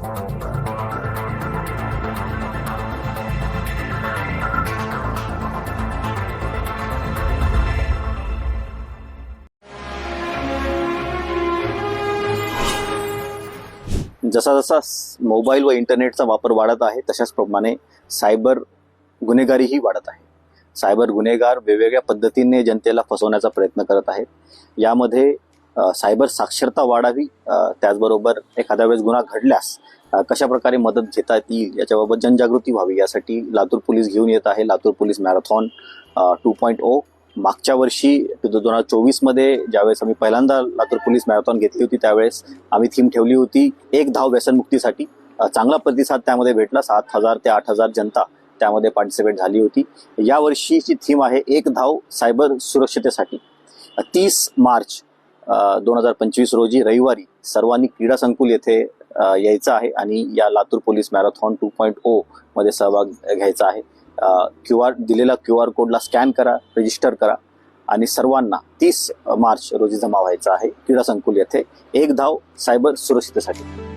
जसा जसा मोबाईल व इंटरनेटचा वापर वाढत आहे तशाच प्रमाणे सायबर गुन्हेगारीही वाढत आहे. सायबर गुन्हेगार वेगवेगळ्या पद्धतीने जनतेला फसवण्याचा प्रयत्न करत आहेत. यामध्ये सायबर साक्षरता वाढावी त्याचबरोबर एखाद्या वेळेस गुन्हा घडल्यास कशा प्रकारे मदत घेता येईल याच्याबाबत जनजागृती व्हावी यासाठी लातूर पोलीस घेऊन येत आहे. Latur police marathon two point O मागच्या वर्षी दोन हजार चोवीसमध्ये ज्यावेळेस आम्ही पहिल्यांदा लातूर पोलीस मॅरेथॉन घेतली होती त्यावेळेस आम्ही थीम ठेवली होती एक धाव व्यसनमुक्तीसाठी चांगला प्रतिसाद त्यामध्ये भेटला सात हजार ते आठ हजार जनता त्यामध्ये पार्टिसिपेट झाली होती. या वर्षीची थीम आहे एक धाव सायबर सुरक्षतेसाठी. तीस मार्च दोन हजार पंचवीस रोजी रविवारी सर्वांनी क्रीडा संकुल येथे यायचं आहे आणि या Latur police marathon two point O मध्ये सहभाग घ्यायचा आहे. क्यू आर दिलेला क्यू आर कोडला स्कॅन करा रजिस्टर करा आणि सर्वांना तीस मार्च रोजी जमा व्हायचा आहे क्रीडा संकुल येथे. एक धाव सायबर सुरक्षितेसाठी